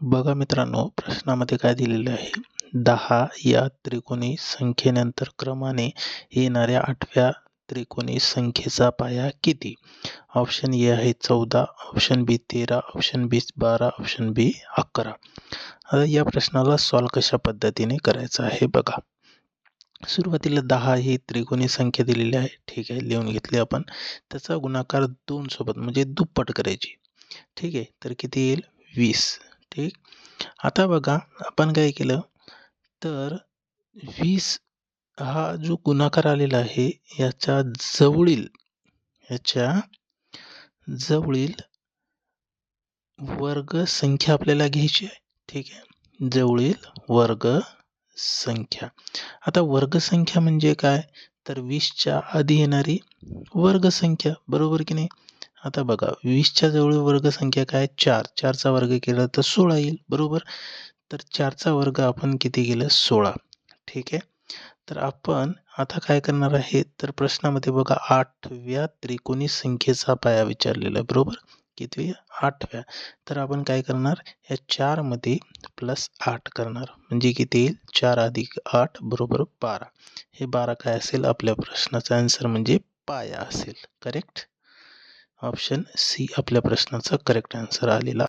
बघा मित्रांनो प्रश्नामध्ये काय दिलेलं आहे? दहा या त्रिकोणी संख्येनंतर क्रमाने येणाऱ्या आठव्या त्रिकोणी संख्येचा पाया किती? ऑप्शन ए आहे चौदा ऑप्शन बी तेरा ऑप्शन बी बारा ऑप्शन बी अकरा. या प्रश्नाला सॉल्व कशा पद्धतीने करायचं आहे बघा. सुरुवातीला दहा ही त्रिकोणी संख्या दिलेली आहे. ठीक आहे लिहून घेतली आपण. त्याचा गुणाकार दोन सोबत म्हणजे दुप्पट करायची. ठीक आहे तर किती येईल? वीस. ठीक आता बघा आपण काय केलं? तर वीस हा जो गुणाकार आलेला आहे याच्या जवळील याच्या जवळील वर्ग संख्या आपल्याला घ्यायची आहे. ठीक आहे? जवळील वर्ग संख्या. आता वर्ग संख्या म्हणजे काय? तर वीसच्या आधी येणारी वर्ग संख्या. बरोबर की नाही? आता बघा वीसच्या जवळ वर्गसंख्या काय? चार. चारचा वर्ग केला तर सोळा येईल. बरोबर? तर चारचा वर्ग आपण किती केलं? सोळा. ठीक आहे? तर आपण आता काय करणार आहे? तर प्रश्नामध्ये बघा आठव्या त्रिकोणी संख्येचा पाया विचारलेला आहे. बरोबर? किती? आठव्या. तर आपण काय करणार? या चारमध्ये प्लस आठ करणार. म्हणजे किती येईल? चार अधिक आठ बरोबर बारा. हे बारा काय असेल? आपल्या प्रश्नाचा आन्सर म्हणजे पाया असेल. करेक्ट ऑप्शन सी आपल्या प्रश्नाचा करेक्ट आन्सर आलेला.